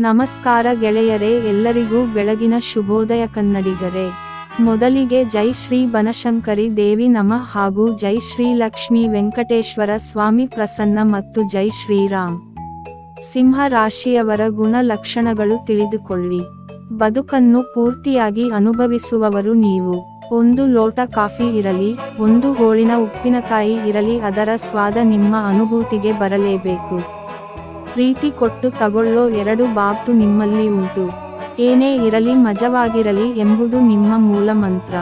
ನಮಸ್ಕಾರ ಗೆಳೆಯರೇ, ಎಲ್ಲರಿಗೂ ಬೆಳಗಿನ ಶುಭೋದಯ ಕನ್ನಡಿಗರೇ. ಮೊದಲಿಗೆ ಜೈ ಶ್ರೀ ಬನಶಂಕರಿ ದೇವಿ ನಮ ಹಾಗೂ ಜೈ ಶ್ರೀ ಲಕ್ಷ್ಮೀ ವೆಂಕಟೇಶ್ವರ ಸ್ವಾಮಿ ಪ್ರಸನ್ನ ಮತ್ತು ಜೈ ಶ್ರೀರಾಮ್ ಸಿಂಹ ರಾಶಿಯವರ ಗುಣ ಲಕ್ಷಣಗಳು ತಿಳಿದುಕೊಳ್ಳಿ. ಬದುಕನ್ನು ಪೂರ್ತಿಯಾಗಿ ಅನುಭವಿಸುವವರು ನೀವು. ಒಂದು ಲೋಟ ಕಾಫಿ ಇರಲಿ, ಒಂದು ಹೋಳಿನ ಉಪ್ಪಿನಕಾಯಿ ಇರಲಿ, ಅದರ ಸ್ವಾದ ನಿಮ್ಮ ಅನುಭೂತಿಗೆ ಬರಲೇಬೇಕು. ಪ್ರೀತಿ ಕೊಟ್ಟು ತಗೊಳ್ಳೋ ಎರಡು ಬಾಬ್ತು ನಿಮ್ಮಲ್ಲಿ ಉಂಟು. ಏನೇ ಇರಲಿ ಮಜವಾಗಿರಲಿ ಎಂಬುದು ನಿಮ್ಮ ಮೂಲ ಮಂತ್ರ.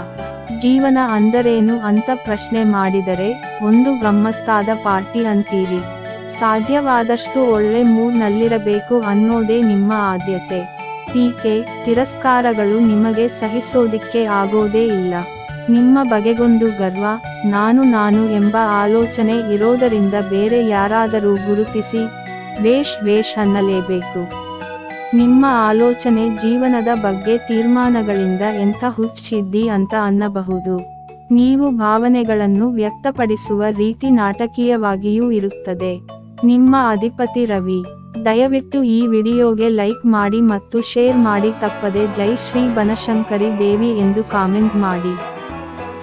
ಜೀವನ ಅಂದರೇನು ಅಂತ ಪ್ರಶ್ನೆ ಮಾಡಿದರೆ, ಒಂದು ಗಮ್ಮತ್ತಾದ ಪಾರ್ಟಿ ಅಂತೀರಿ. ಸಾಧ್ಯವಾದಷ್ಟು ಒಳ್ಳೆ ಮೂಡ್ನಲ್ಲಿರಬೇಕು ಅನ್ನೋದೇ ನಿಮ್ಮ ಆದ್ಯತೆ. ಟೀಕೆ, ತಿರಸ್ಕಾರಗಳು ನಿಮಗೆ ಸಹಿಸೋದಿಕ್ಕೆ ಆಗೋದೇ ಇಲ್ಲ. ನಿಮ್ಮ ಬಗೆಗೊಂದು ಗರ್ವ, ನಾನು ನಾನು ಎಂಬ ಆಲೋಚನೆ ಇರೋದರಿಂದ ಬೇರೆ ಯಾರಾದರೂ ಗುರುತಿಸಿ ವೇಷ್ ವೇಷ್ ಅನ್ನಲೇಬೇಕು. ನಿಮ್ಮ ಆಲೋಚನೆ ಜೀವನದ ಬಗ್ಗೆ ತೀರ್ಮಾನಗಳಿಂದ ಎಂಥ ಹುಚ್ಚಿದ್ದಿ ಅಂತ ಅನ್ನಬಹುದು. ನೀವು ಭಾವನೆಗಳನ್ನು ವ್ಯಕ್ತಪಡಿಸುವ ರೀತಿ ನಾಟಕೀಯವಾಗಿಯೂ ಇರುತ್ತದೆ. ನಿಮ್ಮ ಅಧಿಪತಿ ರವಿ, ದಯವಿಟ್ಟು ಈ ವಿಡಿಯೋಗೆ ಲೈಕ್ ಮಾಡಿ ಮತ್ತು ಶೇರ್ ಮಾಡಿ ತಪ್ಪದೆ ಜೈ ಶ್ರೀ ಬನಶಂಕರಿ ದೇವಿ ಎಂದು ಕಾಮೆಂಟ್ ಮಾಡಿ.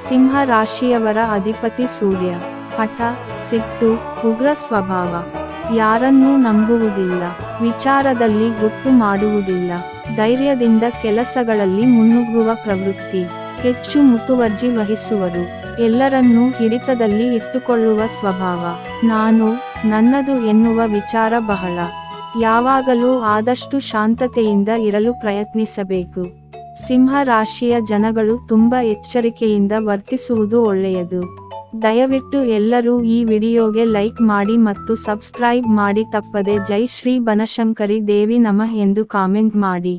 ಸಿಂಹ ರಾಶಿಯವರ ಅಧಿಪತಿ ಸೂರ್ಯ, ಹಠ, ಸಿಟ್ಟು, ಉಗ್ರ ಸ್ವಭಾವ. ಯಾರನ್ನೂ ನಂಬುವುದಿಲ್ಲ, ವಿಚಾರದಲ್ಲಿ ಗೊತ್ತು ಮಾಡುವುದಿಲ್ಲ, ಧೈರ್ಯದಿಂದ ಕೆಲಸಗಳಲ್ಲಿ ಮುನ್ನುಗ್ಗುವ ಪ್ರವೃತ್ತಿ, ಹೆಚ್ಚು ಮುತುವರ್ಜಿ ವಹಿಸುವರು ಎಲ್ಲರನ್ನೂ ಹಿಡಿತದಲ್ಲಿ ಇಟ್ಟುಕೊಳ್ಳುವ ಸ್ವಭಾವ, ನಾನು ನನ್ನದು ಎನ್ನುವ ವಿಚಾರ ಬಹಳ, ಯಾವಾಗಲೂ ಆದಷ್ಟು ಶಾಂತತೆಯಿಂದ ಇರಲು ಪ್ರಯತ್ನಿಸಬೇಕು, ಸಿಂಹ ರಾಶಿಯ ಜನಗಳು ತುಂಬ ಎಚ್ಚರಿಕೆಯಿಂದ ವರ್ತಿಸುವುದು ಒಳ್ಳೆಯದು. ದಯವಿಟ್ಟು ಎಲ್ಲರೂ ಈ ವಿಡಿಯೋಗೆ ಲೈಕ್ ಮಾಡಿ ಮತ್ತು ಸಬ್ಸ್ಕ್ರೈಬ್ ಮಾಡಿ ತಪ್ಪದೆ ಜೈ ಶ್ರೀ ಬನಶಂಕರಿ ದೇವಿ ನಮಃ ಎಂದು ಕಾಮೆಂಟ್ ಮಾಡಿ.